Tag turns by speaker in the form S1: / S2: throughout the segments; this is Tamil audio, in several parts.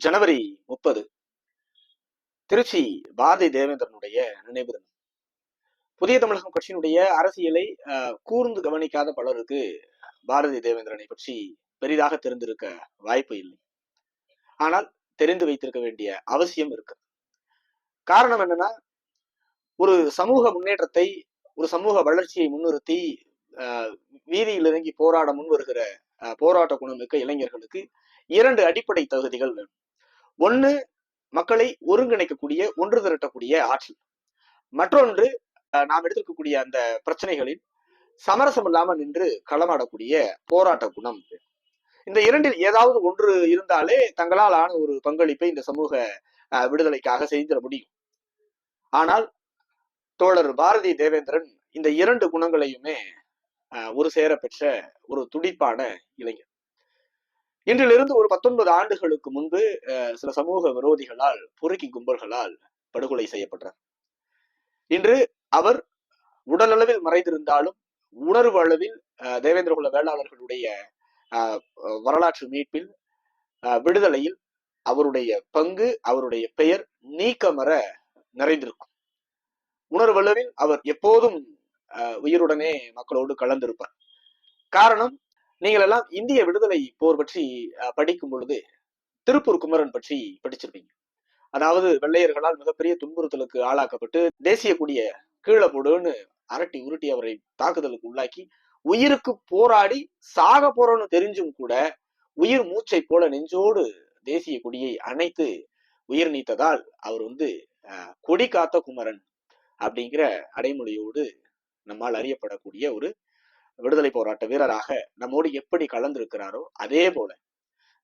S1: ஜனவரி முப்பது. திருச்சி பாரதி தேவேந்திரனுடைய நினைவு தினம். புதிய தமிழகம் கட்சியினுடைய அரசியலை கூர்ந்து கவனிக்காத பலருக்கு பாரதி தேவேந்திரனை பற்றி பெரிதாக தெரிந்திருக்க வாய்ப்பு இல்லை. ஆனால் தெரிந்து வைத்திருக்க வேண்டிய அவசியம் இருக்கு. காரணம் என்னன்னா ஒரு சமூக முன்னேற்றத்தை ஒரு சமூக வளர்ச்சியை முன்னிறுத்தி வீதியில் இறங்கி போராட முன் வருகிற அஹ், போராட்ட குணமிக்க இளைஞர்களுக்கு இரண்டு அடிப்படை தகுதிகள் வேணும். ஒன்று மக்களை ஒருங்கிணைக்கக்கூடிய ஒன்று திரட்டக்கூடிய ஆற்றல். மற்றொன்று நாம் எடுத்திருக்கக்கூடிய அந்த பிரச்சனைகளில் சமரசம் இல்லாமல் நின்று களமாடக்கூடிய போராட்ட குணம் இந்த இரண்டில் ஏதாவது ஒன்று இருந்தாலே தங்களால் ஆன ஒரு பங்களிப்பை இந்த சமூக விடுதலைக்காக செய்திட முடியும். ஆனால் தோழர் பாரதி தேவேந்திரன் இந்த இரண்டு குணங்களையுமே ஒரு சேர பெற்ற ஒரு துடிப்பான இளைஞர். இன்றிலிருந்து ஒரு பத்தொன்பது ஆண்டுகளுக்கு முன்பு அஹ், சில சமூக விரோதிகளால் புரக்கி கும்பல்களால் படுகொலை செய்யப்பட்டார். இன்று அவர் உடலளவில் மறைந்திருந்தாலும் உணர்வு அளவில் அஹ், தேவேந்திரகுல வேளாளர்களுடைய அஹ், வரலாற்று மீட்பில் அஹ், விடுதலையில் அவருடைய பங்கு அவருடைய பெயர் நீக்கமர நிறைந்திருக்கும். உணர்வளவில் அவர் எப்போதும் அஹ், உயிருடனே மக்களோடு கலந்திருப்பார். காரணம் நீங்கள் எல்லாம் இந்திய விடுதலை போர் பற்றி படிக்கும் பொழுது திருப்பூர் குமரன் பற்றி படிச்சிருப்பீங்க. அதாவது வெள்ளையர்களால் மிகப்பெரிய துன்புறுத்தலுக்கு ஆளாக்கப்பட்டு தேசிய கொடிய கீழே போடுன்னு அரட்டி உருட்டி அவரை தாக்குதலுக்கு உள்ளாக்கி உயிருக்கு போராடி சாக போறோம்னு தெரிஞ்சும் கூட உயிர் மூச்சை போல நெஞ்சோடு தேசிய கொடியை அணைத்து உயிர் நீத்ததால் அவர் வந்து அஹ், கொடி காத்த குமரன் அப்படிங்கிற அடைமொழியோடு நம்மால் அறியப்படக்கூடிய ஒரு விடுதலை போராட்ட வீரராக நம்மோடு எப்படி கலந்திருக்கிறாரோ அதே போல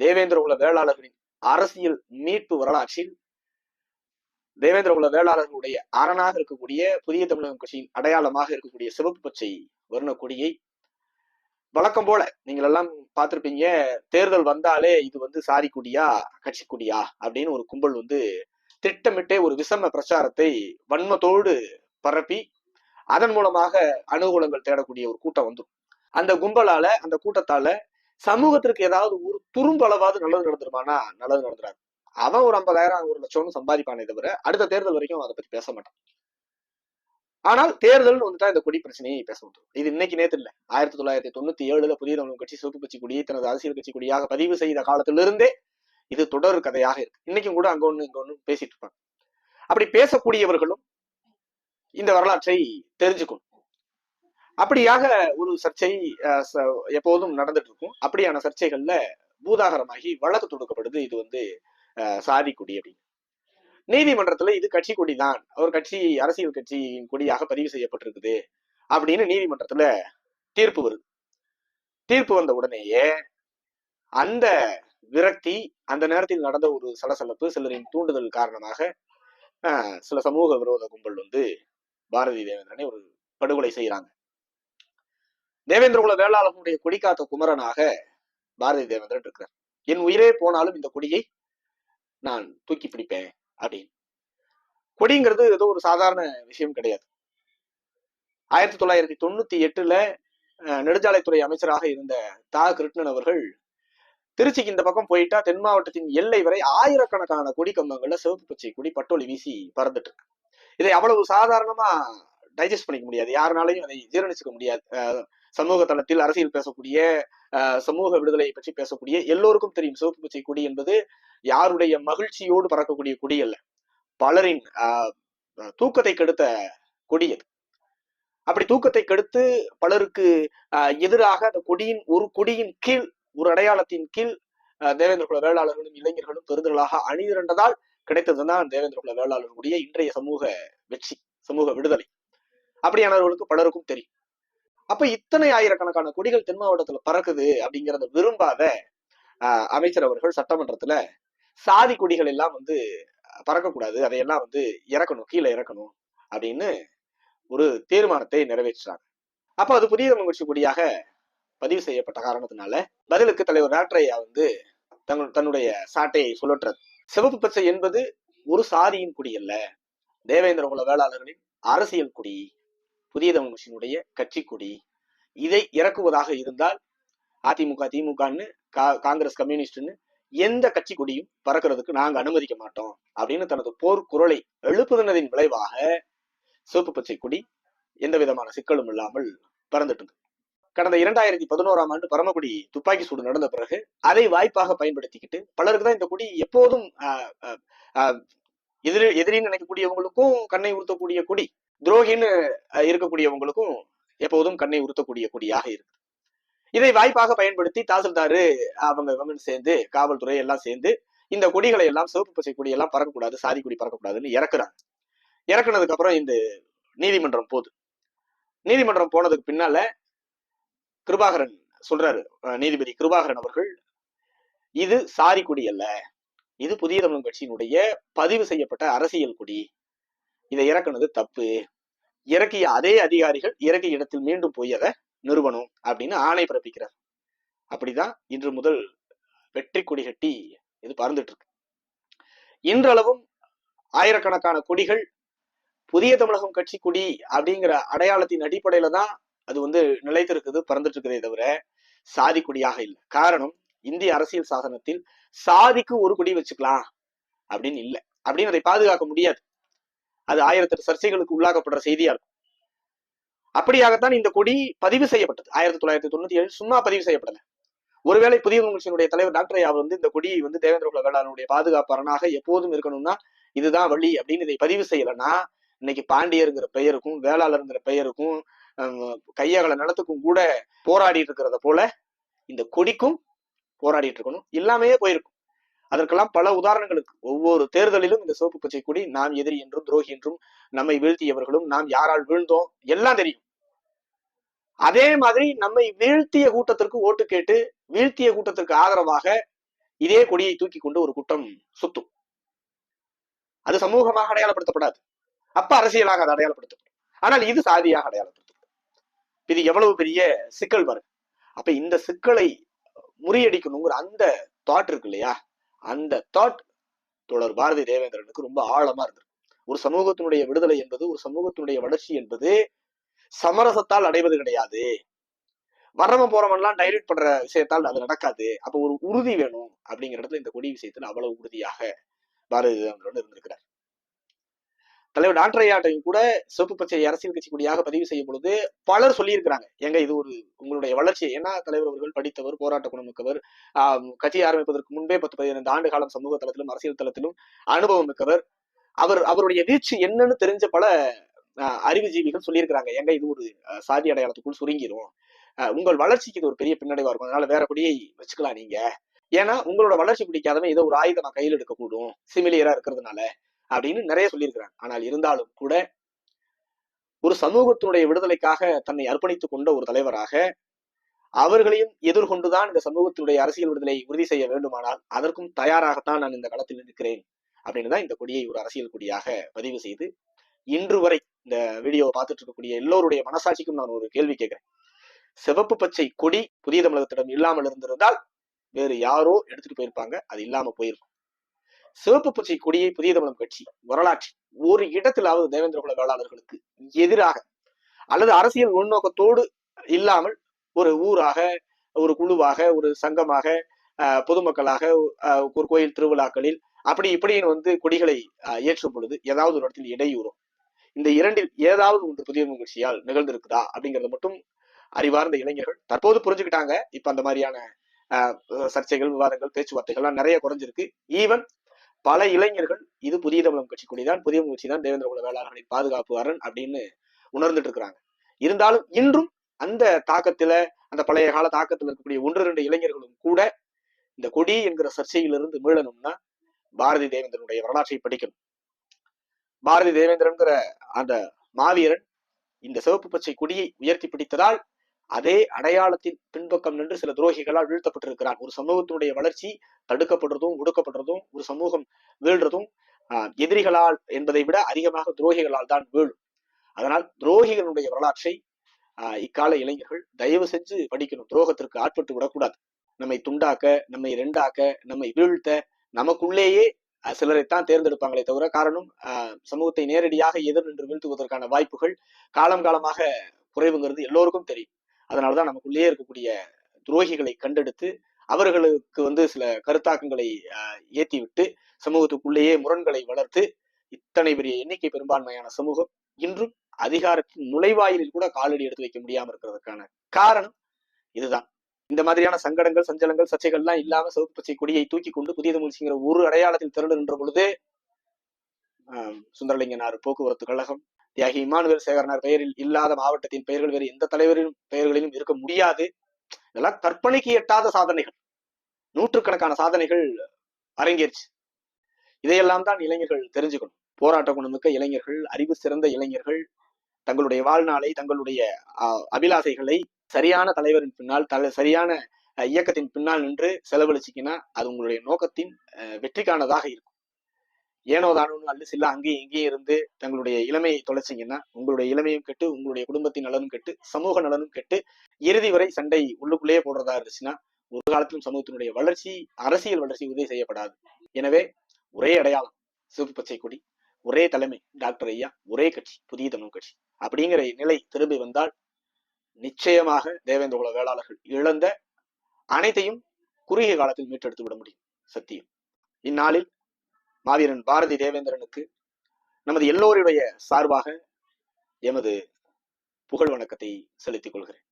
S1: தேவேந்திர குல வேளாளர்களின் அரசியல் மீட்பு வரலாற்றில் தேவேந்திர குல வேளாளர்களுடைய அரணாக இருக்கக்கூடிய புதிய தமிழகம் கட்சியின் அடையாளமாக இருக்கக்கூடிய சிவப்பு பச்சை வர்ண கொடியை வழக்கம் போல நீங்கள் எல்லாம் பார்த்திருப்பீங்க தேர்தல் வந்தாலே இது வந்து சாரி குடியா கட்சி குடியா? அப்படின்னு ஒரு கும்பல் வந்து திட்டமிட்டே ஒரு விசம பிரச்சாரத்தை வன்மத்தோடு பரப்பி அதன் மூலமாக அனுகூலங்கள் தேடக்கூடிய ஒரு கூட்டம் வந்துடும் அந்த கும்பலால அந்த கூட்டத்தால சமூகத்திற்கு ஏதாவது ஒரு துரும்பளவாவது நல்லது நடந்துருமானா? நல்லது நடந்துராது. அவன் ஒரு ஐம்பதாயிரம் ஒரு லட்சம்னு சம்பாதிப்பானே தவிர அடுத்த தேர்தல் வரைக்கும் அதை பத்தி பேச மாட்டான். ஆனால் தேர்தல்னு வந்துட்டா இந்த கொடி பிரச்சனையை பேச முடியும் இது இன்னைக்கு நேற்று இல்லை. ஆயிரத்தி தொள்ளாயிரத்தி தொண்ணூத்தி ஏழுல புதிய தமிழ் கட்சி சிவப்பு கட்சி கொடியை தனது அரசியல் கட்சி கொடியாக பதிவு செய்த காலத்திலிருந்தே இது தொடர் கதையாக இருக்கு. இன்னைக்கும் கூட அங்க ஒண்ணு இங்க ஒண்ணு பேசிட்டு இருப்பாங்க. அப்படி பேசக்கூடியவர்களும் இந்த வரலாற்றை தெரிஞ்சுக்கணும். அப்படியாக ஒரு சர்ச்சை எப்போதும் நடந்துட்டு இருக்கும் அப்படியான சர்ச்சைகள்ல பூதாகரமாகி வழக்கு தொடுக்கப்படுது. இது வந்து அஹ், சாதி கொடி அப்படின்னு. நீதிமன்றத்துல இது கட்சி கொடி தான் ஒரு கட்சி அரசியல் கட்சியின் கொடியாக பதிவு செய்யப்பட்டிருக்குது. அப்படின்னு நீதிமன்றத்துல தீர்ப்பு வருது. தீர்ப்பு வந்த உடனேயே அந்த விரக்தி அந்த நேரத்தில் நடந்த ஒரு சலசலப்பு சிலரின் தூண்டுதல் காரணமாக அஹ், சில சமூக விரோத கும்பல் வந்து பாரதி தேவேந்திரனை ஒரு படுகொலை செய்யறாங்க தேவேந்திரகுல வேளாளனுடைய கொடி காத்த குமரனாக பாரதி தேவேந்திரன் இருக்கிறார். என் உயிரே போனாலும் இந்த கொடியை நான் தூக்கி பிடிப்பேன் அப்படின்னு. கொடிங்கிறது ஏதோ ஒரு சாதாரண விஷயம் கிடையாது. ஆயிரத்தி தொள்ளாயிரத்தி தொண்ணூத்தி எட்டுல அஹ், நெடுஞ்சாலைத்துறை அமைச்சராக இருந்த தா. கிருஷ்ணன் அவர்கள் திருச்சிக்கு இந்த பக்கம் போயிட்டா தென் மாவட்டத்தின் எல்லை வரை ஆயிரக்கணக்கான கொடி கம்பங்கள்ல சிவப்பு பச்சை கொடி பட்டோலி வீசி பறந்துட்டு இருக்கு இதை அவ்வளவு சாதாரணமா டைஜஸ்ட் பண்ணிக்க முடியாது. யாருனாலையும் அதை ஜீரணிச்சுக்க முடியாது. அஹ், சமூக தளத்தில் அரசியல் பேசக்கூடிய அஹ், சமூக விடுதலை பற்றி பேசக்கூடிய எல்லோருக்கும் தெரியும். சிவப்பு பச்சை கொடி என்பது யாருடைய மகிழ்ச்சியோடு பறக்கக்கூடிய கொடி அல்ல. பலரின் ஆஹ், தூக்கத்தை கெடுத்த கொடி அது. அப்படி தூக்கத்தை கெடுத்து பலருக்கு ஆஹ், எதிராக அந்த கொடியின் ஒரு கொடியின் கீழ் ஒரு அடையாளத்தின் கீழ் தேவேந்திர குல வேளாளர்களும் இளைஞர்களும் பெருந்திரளாக கிடைத்தது கிடைத்ததுதான் தேவேந்திர குல வேளாளர்களுடைய இன்றைய சமூக வெற்றி சமூக விடுதலை. அப்படியானவர்களுக்கு பலருக்கும் தெரியும். அப்ப இத்தனை ஆயிரக்கணக்கான கொடிகள் தென் மாவட்டத்துல பறக்குது அப்படிங்கிறத விரும்பாத ஆஹ், அமைச்சர் அவர்கள் சட்டமன்றத்துல சாதி கொடிகள் எல்லாம் வந்து பறக்கக்கூடாது அதையெல்லாம் வந்து இறக்கணும் கீழே இறக்கணும் அப்படின்னு ஒரு தீர்மானத்தை நிறைவேற்றுறாங்க அப்ப அது புதிய தமிழ் கொடியாக பதிவு செய்யப்பட்ட காரணத்தினால பதிலுக்கு தலைவர் ராட்ரையா வந்து தங்கள் தன்னுடைய சாட்டையை சுழற்றது சிவப்பு பச்சை என்பது ஒரு சாதியின் குடி அல்ல. தேவேந்திர குல வேளாளர்களின் அரசியல் குடி புதிய தமிழ் கட்சி கொடி. இதை இறக்குவதாக இருந்தால் அதிமுக திமுகன்னு கா காங்கிரஸ் கம்யூனிஸ்ட்னு எந்த கட்சி கொடியும் பறக்கிறதுக்கு நாங்க அனுமதிக்க மாட்டோம் அப்படின்னு தனது போர் குரலை எழுப்புதினதின் விளைவாக சிவப்பு பச்சை கொடி எந்த விதமான சிக்கலும் இல்லாமல் பறந்துட்டு கடந்த இரண்டாயிரத்தி பதினோராம் ஆண்டு பரமக்குடி துப்பாக்கி சூடு நடந்த பிறகு அதை வாய்ப்பாக பயன்படுத்திக்கிட்டு பலருக்கு தான் இந்த குடி எப்போதும் எதிரி எதிரின்னு நினைக்கக்கூடியவங்களுக்கும் கண்ணை உறுத்தக்கூடிய குடி துரோகின்னு இருக்கக்கூடியவங்களுக்கும் எப்போதும் கண்ணை உறுத்தக்கூடிய குடியாக இருக்கு. இதை வாய்ப்பாக பயன்படுத்தி தாசில்தாரு அவங்க இவங்கன்னு சேர்ந்து காவல்துறை எல்லாம் சேர்ந்து இந்த கொடிகளை எல்லாம் சிவப்பு பச்சை கொடி எல்லாம் பறக்கக்கூடாது சாதி கொடி பறக்கக்கூடாதுன்னு இறக்குறாங்க. இறக்குனதுக்கு அப்புறம் இந்த நீதிமன்றம் போகுது. நீதிமன்றம் போனதுக்கு பின்னால கிருபாகரன் சொல்றாரு. அஹ் நீதிபதி கிருபாகரன் அவர்கள் இது சாரி கொடி அல்ல. இது புதிய தமிழ் கட்சியினுடைய பதிவு செய்யப்பட்ட அரசியல் கொடி. இதை இறக்குனது தப்பு. இறக்கிய அதே அதிகாரிகள் இறக்கிய இடத்தில் மீண்டும் போய் அதை நிறுவனம் அப்படின்னு ஆணை பிறப்பிக்கிறார். அப்படிதான் இன்று முதல் வெற்றி கொடி கட்டி இது பறந்துட்டு இருக்கு. இன்றளவும் ஆயிரக்கணக்கான கொடிகள் புதிய தமிழகம் கட்சி கொடி அப்படிங்கிற அடையாளத்தின் அடிப்படையில தான் அது வந்து நிலைத்திருக்குது பறந்துட்டு இருக்குதே தவிர சாதி கொடியாக இல்லை. காரணம் இந்திய அரசியல் சாசனத்தில் சாதிக்கு ஒரு கொடி வச்சுக்கலாம் அப்படின்னு இல்லை. அப்படின்னு அதை பாதுகாக்க முடியாது. அது ஆயிரத்தெட்டு சர்ச்சைகளுக்கு உள்ளாக்கப்படுற செய்தியா இருக்கும். அப்படியாகத்தான் இந்த கொடி பதிவு செய்யப்பட்டது. ஆயிரத்தி தொள்ளாயிரத்தி தொண்ணூத்தி ஏழு சும்மா பதிவு செய்யப்படல. ஒருவேளை புதிய கட்சியினுடைய தலைவர் டாக்டர் ஐயா வந்து இந்த கொடி வந்து தேவேந்திர குல வேளாளனுடைய எப்போதும் இருக்கணும்னா இதுதான் வழி அப்படின்னு இதை பதிவு செய்யலைன்னா இன்னைக்கு பாண்டியருங்கிற பெயருக்கும் வேளாளருங்கிற பெயருக்கும் கையகல நிலத்துக்கும் கூட போராடிட்டு இருக்கிறத போல இந்த கொடிக்கும் போராடிட்டு இருக்கணும். இல்லாமையே போயிருக்கும். அதற்கெல்லாம் பல உதாரணங்களுக்கு ஒவ்வொரு தேர்தலிலும் இந்த சிவப்பு பச்சை கொடி நாம் எதிரி என்றும் துரோகி என்றும் நம்மை வீழ்த்தியவர்களும் நாம் யாரால் வீழ்ந்தோம் எல்லாம் தெரியும். அதே மாதிரி நம்மை வீழ்த்திய கூட்டத்திற்கு ஓட்டு கேட்டு வீழ்த்திய கூட்டத்திற்கு ஆதரவாக இதே கொடியை தூக்கி கொண்டு ஒரு கூட்டம் சுத்தும். அது சமூகமாக அடையாளப்படுத்தப்படாது. அப்ப அரசியலாக அது அடையாளப்படுத்தப்படும். ஆனால் இது சாதியாக அடையாளப்படும் இது எவ்வளவு பெரிய சிக்கல் பாருங்க அப்ப இந்த சிக்கலை முறியடிக்கணுங்கிற அந்த தாட் இருக்கு இல்லையா? அந்த தாட் தொடர் பாரதி தேவேந்திரனுக்கு ரொம்ப ஆழமா இருந்திருக்கு. ஒரு சமூகத்தினுடைய விடுதலை என்பது ஒரு சமூகத்தினுடைய வளர்ச்சி என்பது சமரசத்தால் அடைவது கிடையாது. வர்றவன் போறவன்லாம் டைலூட் பண்ற விஷயத்தால் அது நடக்காது. அப்ப ஒரு உறுதி வேணும் அப்படிங்கிற இடத்துல இந்த கொடி விஷயத்துல அவ்வளவு உறுதியாக பாரதி தேவேந்திரன் இருந்திருக்கிறார். தலைவர் டாக்டர் ஐயாட்டையும் கூட சிவப்பு பச்சை அரசியல் கட்சி கொடியாக பதிவு செய்யும் பொழுது பலர் சொல்லியிருக்கிறாங்க. எங்க இது ஒரு உங்களுடைய வளர்ச்சி? ஏன்னா தலைவர் அவர்கள் படித்தவர் போராட்ட குணமிக்கவர் ஆஹ் கட்சி ஆரம்பிப்பதற்கு முன்பே பத்து பதினைந்து ஆண்டு காலம் சமூக தளத்திலும் அரசியல் தளத்திலும் அனுபவம் மிக்கவர். அவர் அவருடைய வீழ்ச்சி என்னன்னு தெரிஞ்ச பல அறிவுஜீவிகள் சொல்லியிருக்கிறாங்க. எங்க இது ஒரு சாதி அடையாளத்துக்குள் சுருங்கிரும். ஆஹ் உங்கள் வளர்ச்சிக்கு இது ஒரு பெரிய பின்னடைவா இருக்கும். அதனால வேற கொடியை வச்சுக்கலாம் நீங்க. ஏன்னா உங்களோட வளர்ச்சி பிடிக்காதவன் ஏதோ ஒரு ஆயுதமா கையில் எடுக்கக்கூடும். சிமிலியரா இருக்கிறதுனால. அப்படின்னு நிறைய சொல்லியிருக்கிறாங்க. ஆனால் இருந்தாலும் கூட ஒரு சமூகத்தினுடைய விடுதலைக்காக தன்னை அர்ப்பணித்துக் கொண்ட ஒரு தலைவராக அவர்களையும் எதிர்கொண்டுதான் இந்த சமூகத்தினுடைய அரசியல் விடுதலை உறுதி செய்ய வேண்டுமானால் அதற்கும் தயாராகத்தான் நான் இந்த களத்தில் இருக்கிறேன் அப்படின்னு தான் இந்த கொடியை ஒரு அரசியல் கொடியாக பதிவு செய்து இன்று வரை இந்த வீடியோவை பார்த்துட்டு இருக்கக்கூடிய எல்லோருடைய மனசாட்சிக்கும் நான் ஒரு கேள்வி கேட்கிறேன். சிவப்பு பச்சை கொடி புதிய தமிழகத்திடம் இல்லாமல் இருந்திருந்தால் வேறு யாரோ எடுத்துட்டு போயிருப்பாங்க. அது இல்லாம போயிருக்கும். சிவப்பு பூச்சி கொடியை புதிய தமிழம் கட்சி வரலாற்றில் ஒரு இடத்திலாவது தேவேந்திர குல வேளாளர்களுக்கு எதிராக அல்லது அரசியல் உள்நோக்கத்தோடு இல்லாமல் ஒரு ஊராக ஒரு குழுவாக ஒரு சங்கமாக ஆஹ், பொதுமக்களாக ஒரு கோயில் திருவிழாக்களில் அப்படி இப்படின்னு வந்து கொடிகளை ஏற்றும் பொழுது ஏதாவது ஒரு இடத்தில் இடையூறும். இந்த இரண்டில் ஏதாவது ஒன்று புதிய தமிழ் கட்சியால் நிகழ்ந்திருக்குதா அப்படிங்கறத மட்டும் அறிவார்ந்த இளைஞர்கள் தற்போது புரிஞ்சுக்கிட்டாங்க. இப்ப அந்த மாதிரியான ஆஹ், சர்ச்சைகள் விவாதங்கள் பேச்சுவார்த்தைகள்லாம் நிறைய குறைஞ்சிருக்கு. ஈவன் பல இளைஞர்கள் இது புதிய தமிழகம் கட்சி கொடிதான் புதிய முயற்சி தான் தேவேந்திர குல வேளாளர்களின் பாதுகாப்பு அரண் அப்படின்னு உணர்ந்துட்டு இருக்கிறாங்க இருந்தாலும் இன்றும் அந்த தாக்கத்துல அந்த பழைய கால தாக்கத்துல இருக்கக்கூடிய ஒன்று ரெண்டு இளைஞர்களும் கூட இந்த கொடி என்கிற சர்ச்சையிலிருந்து மீளணும்னா பாரதி தேவேந்திரனுடைய வரலாற்றை படிக்கணும். பாரதி தேவேந்திரன்கிற அந்த மாவீரன் இந்த சிவப்பு பச்சை கொடியை உயர்த்தி பிடித்ததால் அதே அடையாளத்தின் பின்பக்கம் நின்று சில துரோகிகளால் வீழ்த்தப்பட்டிருக்கிறார். ஒரு சமூகத்தினுடைய வளர்ச்சி தடுக்கப்படுறதும் ஒடுக்கப்படுறதும் ஒரு சமூகம் வீழ்றதும் ஆஹ், எதிரிகளால் என்பதை விட அதிகமாக துரோகிகளால் தான் வீழும். அதனால் துரோகிகளுடைய வரலாற்றை ஆஹ், இக்கால இளைஞர்கள் தயவு செஞ்சு படிக்கணும். துரோகத்திற்கு ஆட்பட்டு விடக்கூடாது. நம்மை துண்டாக்க நம்மை ரெண்டாக்க நம்மை வீழ்த்த நமக்குள்ளேயே சிலரைத்தான் தேர்ந்தெடுப்பாங்களே தவிர காரணம் சமூகத்தை நேரடியாக எதிர் நின்று வீழ்த்துவதற்கான வாய்ப்புகள் காலம் காலமாக குறைவுங்கிறது எல்லோருக்கும் தெரியும். அதனாலதான் நமக்குள்ளேயே இருக்கக்கூடிய துரோகிகளை கண்டெடுத்து அவர்களுக்கு வந்து சில கருத்தாக்கங்களை ஆஹ், ஏத்தி விட்டு சமூகத்துக்குள்ளேயே முரண்களை வளர்த்து இத்தனை பெரிய எண்ணிக்கை பெரும்பான்மையான சமூகம் இன்றும் அதிகாரத்தின் நுழைவாயிலில் கூட காலடி எடுத்து வைக்க முடியாம இருக்கிறதுக்கான காரணம் இதுதான். இந்த மாதிரியான சங்கடங்கள் சஞ்சலங்கள் சர்ச்சைகள்லாம் இல்லாம சிவப்பு பச்சை கொடியை தூக்கி கொண்டு புதிய தமிழ்ச்சிங்கிற ஒரு அடையாளத்தில் திரண்டு நின்ற பொழுது ஆஹ், சுந்தரலிங்கனார் போக்குவரத்து கழகம் தியாகி இமானுவேல் சேகரனார் பெயரில் இல்லாத மாவட்டத்தின் பெயர்கள் வேறு எந்த தலைவரின் பெயர்களிலும் இருக்க முடியாது. இதெல்லாம் கற்பனைக்கு எட்டாத சாதனைகள். நூற்றுக்கணக்கான சாதனைகள் அரங்கேறிச்சு. இதையெல்லாம் தான் இளைஞர்கள் தெரிஞ்சுக்கணும். போராட்ட குணமிக்க இளைஞர்கள் அறிவு சிறந்த இளைஞர்கள் தங்களுடைய வாழ்நாளை தங்களுடைய அபிலாசைகளை சரியான தலைவரின் பின்னால் தலை சரியான அஹ், இயக்கத்தின் பின்னால் நின்று செலவழிச்சிக்கினா அது உங்களுடைய நோக்கத்தின் அஹ், வெற்றிக்கானதாக இருக்கும். ஏனோ தானோன்னு அல்லு சில்ல அங்கேயும் இங்கேயும் இருந்து தங்களுடைய இளமையை தொலைச்சிங்கன்னா உங்களுடைய இளமையும் கெட்டு உங்களுடைய குடும்பத்தின் நலனும் கெட்டு சமூக நலனும் கெட்டு இறுதி வரை சண்டை உள்ளுக்குள்ளேயே போடுறதா இருந்துச்சுன்னா ஒரு காலத்திலும் சமூகத்தினுடைய வளர்ச்சி அரசியல் வளர்ச்சி உதவி செய்யப்படாது. எனவே ஒரே அடையாளம் சிவப்பு பச்சை கொடி ஒரே தலைமை டாக்டர் ஐயா ஒரே கட்சி புதிய தமிழ் கட்சி. அப்படிங்கிற நிலை திரும்பி வந்தால் நிச்சயமாக தேவேந்திர குல வேளாளர்கள் இழந்த அனைத்தையும் குறுகிய காலத்தில் மீட்டெடுத்து விட முடியும் சத்தியம். இந்நாளில் மாவீரன் பாரதி தேவேந்திரனுக்கு நமது எல்லோருடைய சார்பாக எமது புகழ் வணக்கத்தை செலுத்திக் கொள்கிறேன்.